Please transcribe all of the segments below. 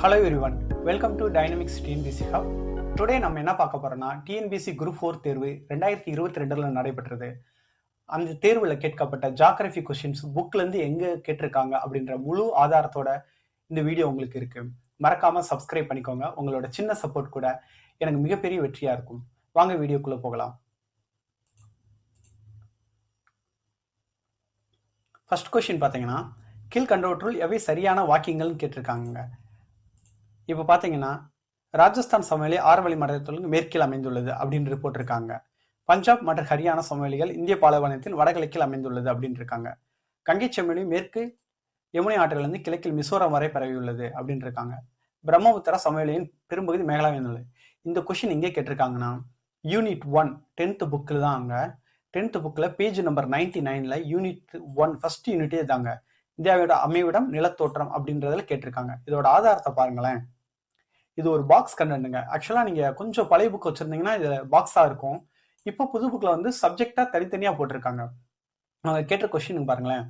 Hello everyone welcome to dynamics TNPSC hub today நம்ம என்ன பார்க்க போறோம்னா டிஎன்பிசி குரூப் ஃபோர் தேர்வு ரெண்டாயிரத்தி இருபத்தி ரெண்டில் நடைபெற்றது. அந்த தேர்வில் கேட்கப்பட்ட ஜாகிரபி கொஷின்ஸ் புக்லேருந்து எங்கே கேட்டிருக்காங்க அப்படின்ற முழு ஆதாரத்தோட இந்த வீடியோ உங்களுக்கு இருக்கு. மறக்காம சப்ஸ்கிரைப் பண்ணிக்கோங்க. உங்களோட சின்ன சப்போர்ட் கூட எனக்கு மிகப்பெரிய வெற்றியா இருக்கும். வாங்க வீடியோக்குள்ளே போகலாம். ஃபர்ஸ்ட் கொஷின் பார்த்தீங்கன்னா கீழ்கண்டவற்றுள் எவை சரியான வாக்கியங்கள்னு கேட்டிருக்காங்க இப்போ பார்த்தீங்கன்னா ராஜஸ்தான் சமவெளி ஆறுவழி மண்டலத்தில் மேற்கில் அமைந்துள்ளது அப்படின்னு போட்டிருக்காங்க பஞ்சாப் மற்றும் ஹரியானா சமவெளிகள் இந்திய பாலைவனத்தின் வடகிழக்கில் அமைந்துள்ளது அப்படின்னு இருக்காங்க. கங்கை சமவெளி மேற்கு யமுனை ஆற்றிலிருந்து கிழக்கில் மிசோரம் வரை பரவியுள்ளது அப்படின்னு இருக்காங்க. பிரம்மபுத்திரா சமவெளியின் பெரும்பகுதி மேகலாவில் உள்ளது இந்த கொஷின் எங்கே கேட்டிருக்காங்கன்னா யூனிட் ஒன் டென்த் புக்கில் தான் அங்கே டென்த் புக்கில் பேஜ் நம்பர் நைன்டி நைனில் யூனிட் ஒன் ஃபர்ஸ்ட் யூனிட்டே தாங்க. இந்தியாவோட அமைவிடம் நிலத்தோற்றம் அப்படின்றதுல கேட்டிருக்காங்க. இதோட ஆதாரத்தை பாருங்களேன். இது ஒரு பாக்ஸ் கண்டென்ட்டுங்க ஆக்சுவலாக நீங்கள் கொஞ்சம் பழைய புக் வச்சுருந்தீங்கன்னா இது பாக்ஸாக இருக்கும். இப்போ புது புக்கில் வந்து சப்ஜெக்டாக தனித்தனியாக போட்டிருக்காங்க. அவங்க கேட்ட கொஷின் பாருங்களேன்.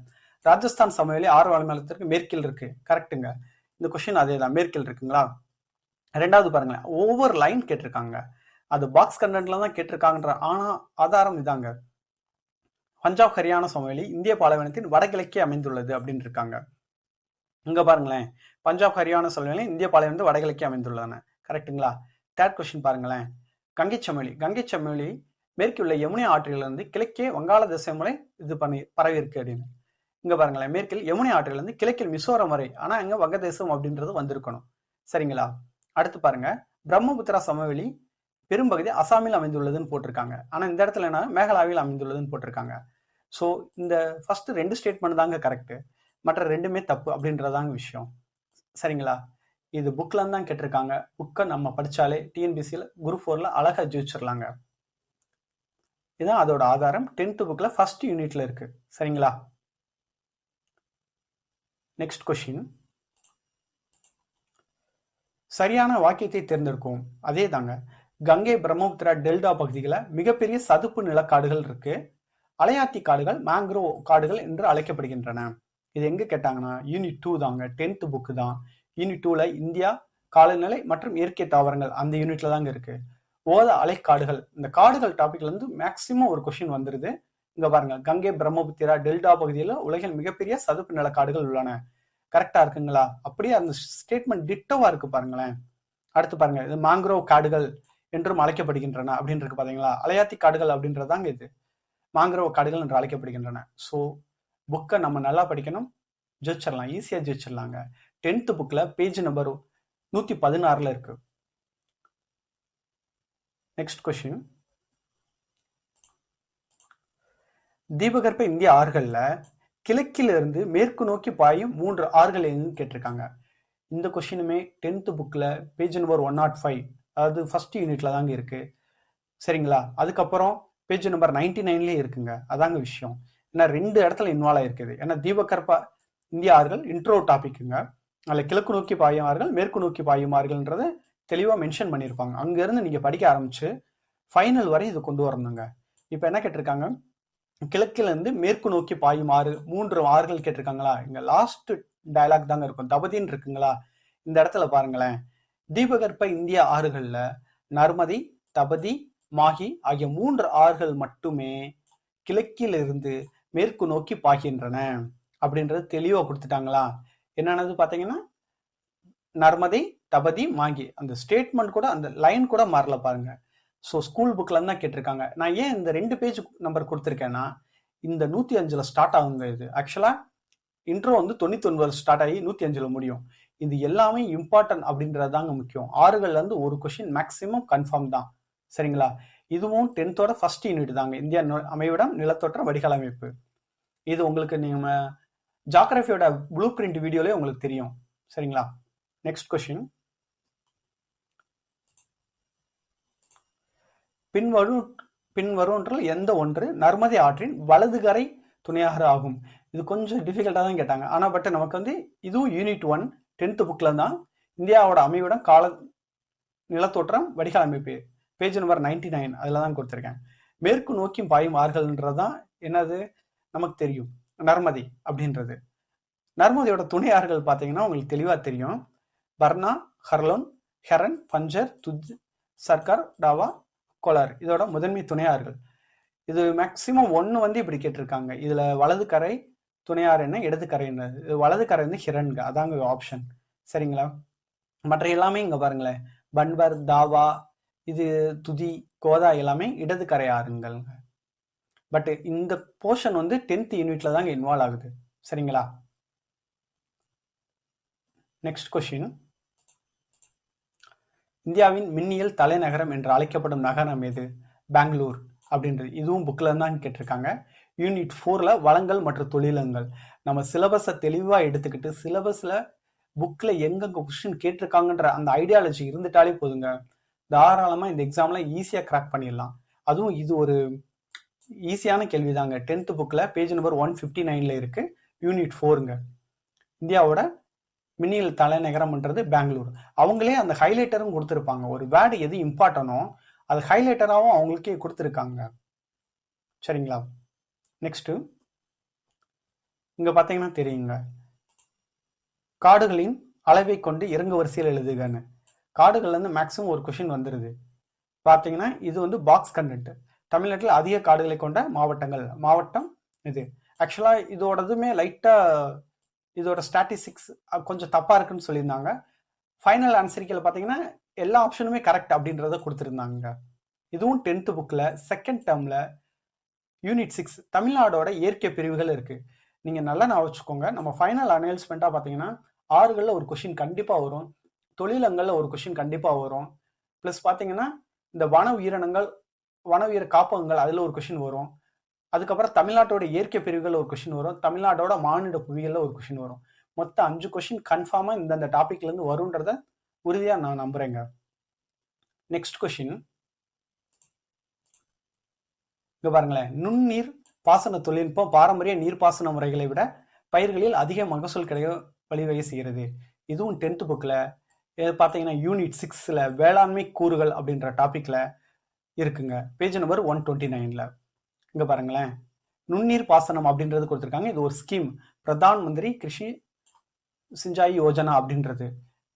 ராஜஸ்தான் சமையலே ஆறு வளமேளத்திற்கு மேற்கில் இருக்குது கரெக்ட்டுங்க இந்த கொஷின் அதே தான். மேற்கில் இருக்குங்களா? ரெண்டாவது பாருங்களேன். ஒவ்வொரு லைன் கேட்டிருக்காங்க. அது பாக்ஸ் கண்டென்ட்ல தான் கேட்டிருக்காங்கன்ற ஆனால் ஆதாரம் இதாங்க. பஞ்சாப் ஹரியானா சமவெளி இந்திய பாலைவனத்தின் வடகிழக்கே அமைந்துள்ளது அப்படின்னு இருக்காங்க. இங்கே பாருங்களேன். பஞ்சாப் ஹரியானா சமவெளி இந்திய பாலைவனத்து வடகிழக்கே அமைந்துள்ளன. கரெக்ட்டுங்களா? தேர்ட் கொஸ்டின் பாருங்களேன். கங்கை சமவெளி கங்கை சமவெளி மேற்குள்ள யமுனை ஆற்றிலிருந்து கிழக்கே வங்காள திசை முறை இது பண்ணி பரவி இருக்கு அப்படின்னு. இங்க பாருங்களேன். மேற்கில் யமுனை ஆற்றிலிருந்து கிழக்கில் மிசோரம் வரை. ஆனா இங்க வங்கதேசம் அப்படின்றது வந்திருக்கணும். சரிங்களா? அடுத்து பாருங்க. பிரம்மபுத்திரா சமவெளி பெரும்பகுதி அசாமில் அமைந்துள்ளதுன்னு போட்டிருக்காங்க. ஆனா இந்த இடத்துல என்ன? மேகலாவில் அமைந்துள்ளதுன்னு போட்டிருக்காங்க. ஸோ இந்த ஃபர்ஸ்ட் ரெண்டு ஸ்டேட்மெண்ட் தாங்க கரெக்ட் மற்ற ரெண்டுமே தப்பு அப்படின்றதாங்க விஷயம். சரிங்களா? இது புக்கில் தான் கேட்டிருக்காங்க. புக்கை நம்ம படித்தாலே டிஎன்பிசியில் குரூப் ஃபோரில் அழகாக ஜெயிச்சிடலாங்க இதுதான் அதோட ஆதாரம். டென்த்து புக்கில் ஃபர்ஸ்ட் யூனிட்டில் இருக்கு. சரிங்களா? நெக்ஸ்ட் கொஷின் சரியான வாக்கியத்தை தேர்ந்தெடுக்கும் அதே தாங்க கங்கை பிரம்மபுத்திரா டெல்டா பகுதிகளில் மிகப்பெரிய சதுப்பு நிலக்காடுகள் இருக்கு. அலையாத்தி காடுகள் மேங்க்ரோவ் காடுகள் என்று அழைக்கப்படுகின்றன. இது எங்க கேட்டாங்கன்னா யூனிட் டூ தாங்க. டென்த் புக்கு தான். யூனிட் டூல இந்தியா காலநிலை மற்றும் இயற்கை தாவரங்கள் அந்த யூனிட்ல தாங்க இருக்கு. ஓத அலைக்காடுகள். இந்த காடுகள் டாபிக்ல இருந்து மேக்சிமம் ஒரு கொஸ்டின் வந்துருது. இங்க பாருங்க கங்கை பிரம்மபுத்திரா டெல்டா பகுதியில் உலகின் மிகப்பெரிய சதுப்பு நில காடுகள் உள்ளன. கரெக்டா இருக்குங்களா? அப்படியே அந்த ஸ்டேட்மெண்ட் டிட்டோவா இருக்கு பாருங்களேன். அடுத்து பாருங்க இது மாங்க்ரோவ் காடுகள் என்றும் அழைக்கப்படுகின்றன அப்படின்னு இருக்கு பாத்தீங்களா? அலையாத்தி காடுகள் அப்படின்றதாங்க இது. மாங்க்ரோவ் காடுகள் என்று அழைக்கப்படுகின்றன. ஸோ புக்கை நம்ம நல்லா படிக்கணும். ஜெயிச்சிடலாம் ஈஸியாக ஜெயிச்சிடலாங்க டென்த்து புக்கில் பேஜ் நம்பர் நூற்றி பதினாறில் இருக்கு. நெக்ஸ்ட் கொஸ்டின் தீபகற்ப இந்திய ஆறுகளில் கிழக்கிலிருந்து மேற்கு நோக்கி பாயும் மூன்று ஆறுகள் எங்கன்னு கேட்டிருக்காங்க. இந்த கொஷினுமே டென்த்து புக்கில் page number one not five அதாவது ஃபர்ஸ்ட் யூனிட்ல தாங்க இருக்கு. சரிங்களா? அதுக்கப்புறம் பேஜ் நம்பர் நைன்டி நைன்லேயே இருக்குங்க. அதாங்க விஷயம். ஏன்னா ரெண்டு இடத்துல இன்வால்வ் ஆயிருக்குது. ஏன்னா தீபகற்ப இந்திய ஆறுகள் இன்ட்ரோ டாபிக்குங்க அதில் கிழக்கு நோக்கி பாயும் ஆறுகள் மேற்கு நோக்கி பாயும் ஆறுகள்ன்றத தெளிவாக மென்ஷன் பண்ணியிருப்பாங்க அங்கேருந்து நீங்கள் படிக்க ஆரம்பிச்சு ஃபைனல் வரை இது கொண்டு வரணுங்க. இப்போ என்ன கேட்டிருக்காங்க? கிழக்கிலேருந்து மேற்கு நோக்கி பாயும் ஆறு மூன்று ஆறுகள் கேட்டிருக்காங்களா? இங்கே லாஸ்ட் டயலாக் தாங்க இருக்கும். தபதின்னு இருக்குங்களா? இந்த இடத்துல பாருங்களேன். தீபகற்ப இந்திய ஆறுகளில் நர்மதி தபதி மாஹி ஆகிய மூன்று ஆறுகள் மட்டுமே கிழக்கிலிருந்து மேற்கு நோக்கி பாய்கின்றன அப்படின்றது தெளிவாக கொடுத்துட்டாங்களா? என்னென்னது பார்த்தீங்கன்னா நர்மதை தபதி மாங்கி. அந்த ஸ்டேட்மெண்ட் கூட அந்த லைன் கூட மாறல பாருங்க. ஸோ ஸ்கூல் புக்ல தான் கேட்டிருக்காங்க. நான் ஏன் இந்த ரெண்டு பேஜ் நம்பர் கொடுத்துருக்கேன்னா இந்த நூத்தி அஞ்சுல ஸ்டார்ட் ஆகுங்க இது. ஆக்சுவலா இன்ட்ரோ வந்து தொண்ணூத்தி ஒன்பது ஸ்டார்ட் ஆகி நூத்தி அஞ்சுல முடியும். இது எல்லாமே இம்பார்ட்டன்ட் அப்படின்றது தாங்க முக்கியம். ஆறுகள்ல இருந்து ஒரு கொஸ்டின் மேக்சிமம் கன்ஃபார்ம் தான். சரிங்களா? இதுவும் டென்த்தோட ஃபர்ஸ்ட் யூனிட் தாங்க. இந்தியா அமைவிடம் நிலத்தோற்ற வடிகால் அமைப்பு. இது உங்களுக்கு நீங்க ஜாகிரபியோட ப்ளூ பிரிண்ட் வீடியோலே உங்களுக்கு தெரியும். சரிங்களா? நெக்ஸ்ட் கொஸ்டின் பின்வரும் பின்வரும் எந்த ஒன்று நர்மதை ஆற்றின் வலதுகரை துணையாக ஆகும்? இது கொஞ்சம் டிஃபிகல்ட்டாக தான் கேட்டாங்க. ஆனால் பட் நமக்கு வந்து இதுவும் யூனிட் ஒன் டென்த்து புக்கில் தான் இந்தியாவோட அமைவிடம் கால நிலத்தோற்றம் வடிகால் அமைப்பு. பேஜ் நம்பர் நைன்டி நைன் அதில் தான் கொடுத்துருக்கேன். மேற்கு நோக்கி பாயும் ஆறுகள்ன்றது தான் என்னது? நமக்கு தெரியும். நர்மதி அப்படின்றது. நர்மதியோட துணை ஆறுகள் பார்த்தீங்கன்னா உங்களுக்கு தெளிவாக தெரியும். பர்னா ஹர்லோன் ஹெரன் பஞ்சர் துஜ் சர்க்கார் டாவா கோலார் இதோட முதன்மை துணையாறுகள் இது மேக்சிமம் ஒன்று வந்து இப்படி கேட்டிருக்காங்க. இதில் வலது கரை துணையாறு என்ன? இடது கரை என்ன? இது வலது கரை வந்து ஹிரன்க அதாங்க ஆப்ஷன் சரிங்களா? மற்ற எல்லாமே இங்கே பாருங்களேன். பன்பர் தாவா இது துதி கோதா எல்லாமே இடது கரை ஆறுங்கள் பட் இந்த போர்ஷன் வந்து டென்த் யூனிட்ல தாங்க இன்வால்வ் ஆகுது. சரிங்களா? நெக்ஸ்ட் கொஷின் இந்தியாவின் மின்னியல் தலைநகரம் என்று அழைக்கப்படும் நகரம் எது? பெங்களூர் அப்படின்றது இதுவும் புக்கில் தான் கேட்டிருக்காங்க. யூனிட் ஃபோரில் வளங்கள் மற்றும் தொழிலங்கள் நம்ம சிலபஸை தெளிவாக எடுத்துக்கிட்டு சிலபஸில் புக்கில் எங்கெங்க கொஸ்டின் கேட்டிருக்காங்கன்ற அந்த ஐடியாலஜி இருந்துட்டாலே போதுங்க. தாராளமாக இந்த எக்ஸாம்லாம் ஈஸியாக கிராக் பண்ணிடலாம். அதுவும் இது ஒரு ஈஸியான கேள்வி தாங்க டென்த்து புக்கில் பேஜ் நம்பர் ஒன் ஃபிஃப்டி நைனில் இருக்குது யூனிட் ஃபோருங்க இந்தியாவோட மின்னியல் தலைநகரம்ன்றது பெங்களூர். அவங்களே அந்த ஹைலைட்டரும் கொடுத்துருப்பாங்க. ஒரு வேர்டு எது இம்பார்ட்டனோ அது ஹைலைட்டராகவும் அவங்களுக்கே கொடுத்துருக்காங்க. சரிங்களா? நெக்ஸ்ட்டு இங்கே பார்த்தீங்கன்னா தெரியுங்க. காடுகளின் அளவை கொண்டு இறங்கு வரிசையில் எழுதுகன்னு. காடுகள்லேருந்து மேக்ஸிமம் ஒரு கொஷின் வந்துடுது பார்த்தீங்கன்னா இது வந்து பாக்ஸ் கண்டென்ட் தமிழ்நாட்டில் அதிக காடுகளை கொண்ட மாவட்டங்கள். மாவட்டம் இது. ஆக்சுவலாக இதோடதுமே லைட்டாக இதோட ஸ்டாட்டிஸ்டிக்ஸ் கொஞ்சம் தப்பாக இருக்குன்னு சொல்லியிருந்தாங்க. ஃபைனல் ஆன்சரிக்கல பார்த்தீங்கன்னா எல்லா ஆப்ஷனுமே கரெக்ட் அப்படின்றத கொடுத்துருந்தாங்க. இதுவும் டென்த்து புக்கில் செகண்ட் டேர்மில் யூனிட் சிக்ஸ் தமிழ்நாடோட இயற்கை பிரிவுகள் இருக்குது நீங்கள் நல்லா நான் வச்சுக்கோங்க. நம்ம ஃபைனல் அனௌன்ஸ்மெண்ட்டாக பார்த்தீங்கன்னா ஆறுகளில் ஒரு கொஷின் கண்டிப்பாக வரும். தொழிலங்களில் ஒரு கொஷின் கண்டிப்பாக வரும். ப்ளஸ் பார்த்தீங்கன்னா இந்த வன உயிரினங்கள் வன உயிர காப்பகங்கள் அதில் ஒரு கொஷின் வரும். அதுக்கப்புறம் தமிழ்நாட்டோட இயற்கை பிரிவுகள் ஒரு கொஷின் வரும். தமிழ்நாட்டோட மானிட புவிகளில் ஒரு கொஷின் வரும். மொத்தம் அஞ்சு கொஷின் கன்ஃபார்மாக இந்தந்த டாப்பிக்லேருந்து வரும்ன்றத உறுதியாக நான் நம்புறேங்க. நெக்ஸ்ட் கொஷின் இங்க பாருங்களேன். நுண்ணீர் பாசன தொழில்நுட்பம் பாரம்பரிய நீர்ப்பாசன முறைகளை விட பயிர்களில் அதிக மகசூல் கிடைக்க வழிவகை செய்கிறது. இதுவும் டென்த் புக்கில் இது பார்த்தீங்கன்னா யூனிட் சிக்ஸில் வேளாண்மை கூறுகள் அப்படின்ற டாப்பிக்கில் இருக்குங்க. பேஜ் நம்பர் ஒன் டுவெண்ட்டி நைனில் இங்கே பாருங்களேன். நுண்ணீர் பாசனம் அப்படின்றது கொடுத்துருக்காங்க. இது ஒரு ஸ்கீம் பிரதான் மந்திரி கிருஷி சிஞ்சாய் யோஜனா அப்படின்றது.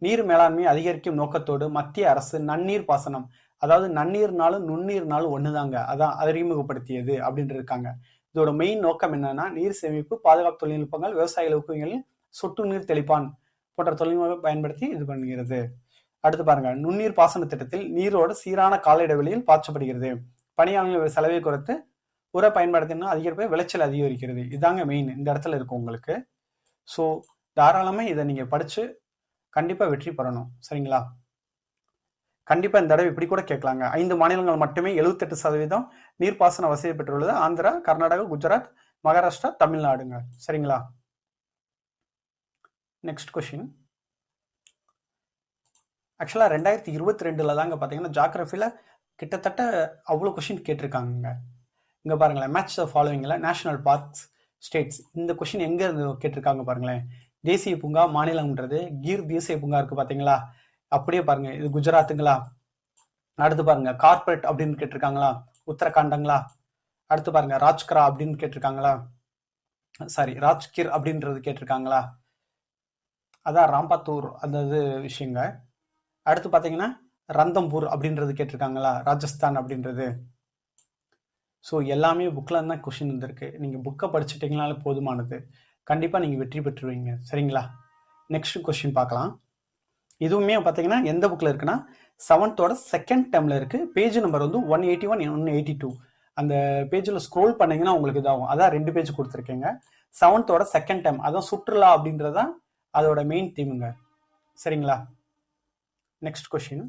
நீர் மேலாண்மை அதிகரிக்கும் நோக்கத்தோடு மத்திய அரசு நன்னீர் பாசனம் அதாவது நன்னீர்னாலும் நுண்ணீர்னாலும் ஒண்ணுதாங்க. அதான் அறிமுகப்படுத்தியது அப்படின்னு இருக்காங்க. இதோட மெயின் நோக்கம் என்னன்னா நீர் சேமிப்பு பாதுகாப்பு தொழில்நுட்பங்கள் விவசாயிகள் ஊக்குவிகளில் சொட்டு நீர் தெளிப்பான் போன்ற தொழில்நுட்பம் பயன்படுத்தி இது பண்ணுகிறது. அடுத்து பாருங்க நுண்ணீர் பாசன திட்டத்தில் நீரோடு சீரான கால இடைவெளியில் பாய்ச்சப்படுகிறது பணியாளர்கள் செலவை குறைத்து உர பயன்படுத்தினா அதிகரிப்பை விளைச்சல் அதிகரிக்கிறது. இதாங்க மெயின் இந்த இடத்துல இருக்கும் உங்களுக்கு. ஸோ தாராளமாக இதை நீங்கள் படித்து கண்டிப்பாக வெற்றி பெறணும். சரிங்களா? கண்டிப்பாக இந்த தடவை இப்படி கூட கேட்கலாங்க. ஐந்து மாநிலங்கள் மட்டுமே எழுபத்தெட்டு சதவீதம் நீர்ப்பாசன வசதி பெற்றுள்ளது. ஆந்திரா கர்நாடகா குஜராத் மகாராஷ்டிரா தமிழ்நாடுங்க. சரிங்களா? நெக்ஸ்ட் கொஷின் ஆக்சுவலாக ரெண்டாயிரத்தி இருபத்தி ரெண்டில் தாங்க பார்த்தீங்கன்னா ஜாக்ரஃபியில் கிட்டத்தட்ட அவ்வளோ கொஷின் கேட்டிருக்காங்க இங்கே பாருங்களேன் மேட்ச் ஃபாலோவிங்கில் நேஷனல் பார்க்ஸ் ஸ்டேட்ஸ் இந்த கொஷின் எங்கே இருந்து கேட்டிருக்காங்க பாருங்களேன். தேசிய பூங்கா மாநிலம்ன்றது கீர் தேசிய பூங்கா இருக்குது பார்த்தீங்களா அப்படியே பாருங்கள் இது குஜராத்துங்களா? அடுத்து பாருங்கள் கார்பரேட் அப்படின்னு கேட்டிருக்காங்களா? உத்தரகாண்டங்களா? அடுத்து பாருங்கள் ராஜ்கரா அப்படின்னு கேட்டிருக்காங்களா? சாரி ராஜ்கிர் அப்படின்றது கேட்டிருக்காங்களா? அதான் ராம்பத்தூர் அந்த இது விஷயங்க. அடுத்து பார்த்தீங்கன்னா ரந்தம்பூர் அப்படின்றது கேட்டிருக்காங்களா? ராஜஸ்தான் அப்படின்றது. ஸோ எல்லாமே புக்கில் தான் கொஷின் வந்திருக்கு. நீங்கள் புக்கை படிச்சுட்டீங்கனாலே போதுமானது. கண்டிப்பாக நீங்கள் வெற்றி பெற்றுருவீங்க. சரிங்களா? நெக்ஸ்ட் கொஷின் பார்க்கலாம். இதுவுமே பார்த்தீங்கன்னா எந்த புக்கில் இருக்குன்னா செவன்த்தோட செகண்ட் டேர்மில் இருக்குது பேஜ் நம்பர் வந்து one eighty one one eighty two அந்த பேஜில் ஸ்க்ரோல் பண்ணிங்கன்னா உங்களுக்கு இதாகும். அதான் ரெண்டு பேஜ் கொடுத்துருக்கீங்க. செவன்த்தோட செகண்ட் டைம் அதான் சுற்றுலா அப்படின்றதான் அதோட மெயின் தீமுங்க சரிங்களா? நெக்ஸ்ட் கொஷின்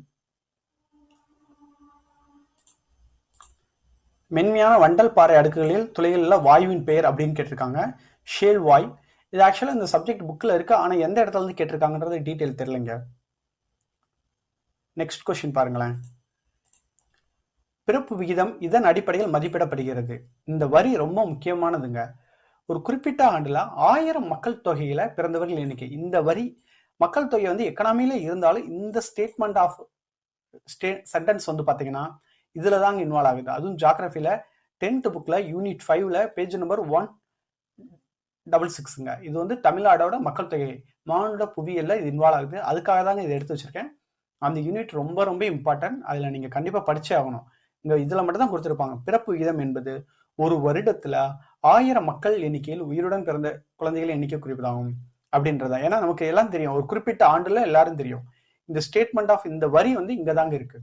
மென்மையான வண்டல் பாறை அடுக்குகளில் துளைகளில் வாயுவின் பெயர் அப்படின்னு கேட்டிருக்காங்க. ஷேல் வாய். இது ஆக்சுவலாக இந்த சப்ஜெக்ட் புக்கில் இருக்கு. ஆனால் எந்த இடத்துல இருந்து கேட்டிருக்காங்கன்றது டீட்டெயில் தெரியலைங்க. நெக்ஸ்ட் கொஷின் பாருங்களேன். பிறப்பு விகிதம் இதன் அடிப்படையில் மதிப்பிடப்படுகிறது. இந்த வரி ரொம்ப முக்கியமானதுங்க. ஒரு குறிப்பிட்ட ஆண்டுல ஆயிரம் மக்கள் தொகையில பிறந்தவர்கள் எண்ணிக்கை. இந்த வரி மக்கள் தொகை வந்து எக்கனாமியில இருந்தாலும் இந்த ஸ்டேட்மெண்ட் ஆஃப் ஸ்டே சென்டென்ஸ் வந்து பாத்தீங்கன்னா இதுல தாங்க இன்வால்வ் ஆகுது. அதுவும் ஜாகிரபில டென்த் புக்ல யூனிட் ஃபைவ்ல பேஜ் நம்பர் ஒன் டபுள் சிக்ஸுங்க இது வந்து தமிழ்நாடோட மக்கள் தொகை மானுட புவியியல்ல இது இன்வால்வ் ஆகுது. அதுக்காக தாங்க இதை எடுத்து வச்சிருக்கேன். அந்த யூனிட் ரொம்ப ரொம்ப இம்பார்ட்டன்ட் அதில் நீங்கள் கண்டிப்பாக படிச்சே ஆகணும். இங்கே இதில் மட்டும் தான் கொடுத்துருப்பாங்க. பிறப்பு விகிதம் என்பது ஒரு வருடத்தில் ஆயிரம் மக்கள் எண்ணிக்கையில் உயிருடன் பிறந்த குழந்தைகள் எண்ணிக்கை குறிப்பிடாகும் அப்படின்றதா. ஏன்னா நமக்கு எல்லாம் தெரியும். ஒரு குறிப்பிட்ட ஆண்டுல எல்லாரும் தெரியும். இந்த ஸ்டேட்மெண்ட் ஆஃப் இந்த வரி வந்து இங்க தாங்க இருக்கு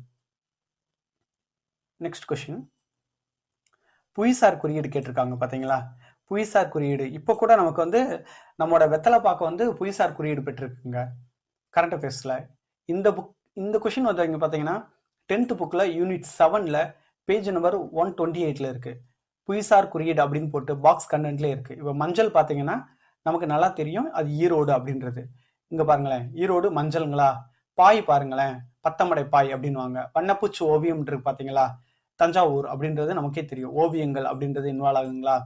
நெக்ஸ்ட் கொஸ்டின் புவிசார் குறியீடு கேட்டிருக்காங்க பாத்தீங்களா? புவிசார் குறியீடு. இப்போ கூட நமக்கு வந்து நம்மளோட வெத்தலை பாக்க வந்து புவிசார் குறியீடு பெற்றிருக்குங்க. கரண்ட் அஃபேர்ஸ்ல இந்த புக் இந்த கொஷின் வந்து இங்க பாத்தீங்கன்னா டென்த் புக்ல யூனிட் செவன்ல பேஜ் நம்பர் ஒன் டுவெண்ட்டி எயிட்ல இருக்கு. புவிசார் குறியீடு அப்படின்னு போட்டு பாக்ஸ் கண்டென்ட்லேயே இருக்குது இப்போ மஞ்சள் பார்த்தீங்கன்னா நமக்கு நல்லா தெரியும். அது ஈரோடு அப்படின்றது. இங்கே பாருங்களேன். ஈரோடு மஞ்சளுங்களா? பாய் பாருங்களேன். பத்தமடை பாய் அப்படின்வாங்க வண்ணப்பூச்சி ஓவியம் இருக்கு தஞ்சாவூர் அப்படின்றது நமக்கே தெரியும். ஓவியங்கள் அப்படின்றது இன்வால்வ் ஆகுங்களா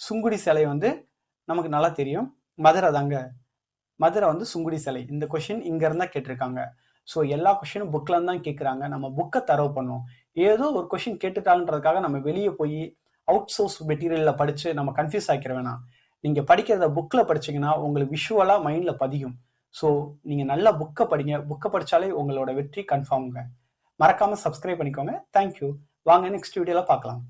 சுங்குடி சிலை வந்து நமக்கு நல்லா தெரியும். மதுரை தாங்க. மதுரை வந்து சுங்குடி சிலை. இந்த கொஷின் இங்க இருந்தா கேட்டிருக்காங்க. ஸோ எல்லா கொஷினும் புக்கில் தான் கேட்குறாங்க நம்ம புக்கை தரவு பண்ணோம் ஏதோ ஒரு கொஷின் கேட்டுட்டாங்கன்றதுக்காக நம்ம வெளியே போய் அவுட் சோர்ஸ் மெட்டீரியலில் படித்து நம்ம கன்ஃபியூஸ் ஆக்கிற வேணாம். நீங்கள் படிக்கிறத புக்கில் படிச்சீங்கன்னா உங்களுக்கு விஷுவலாக மைண்டில் பதியும். ஸோ நீங்கள் நல்ல புக்கை படிங்க. புக்கை படித்தாலே உங்களோட வெற்றி கன்ஃபார்ம்ங்க மறக்காமல் சப்ஸ்கிரைப் பண்ணிக்கோங்க. தேங்க்யூ வாங்க நெக்ஸ்ட் வீடியோவில் பார்க்கலாம்.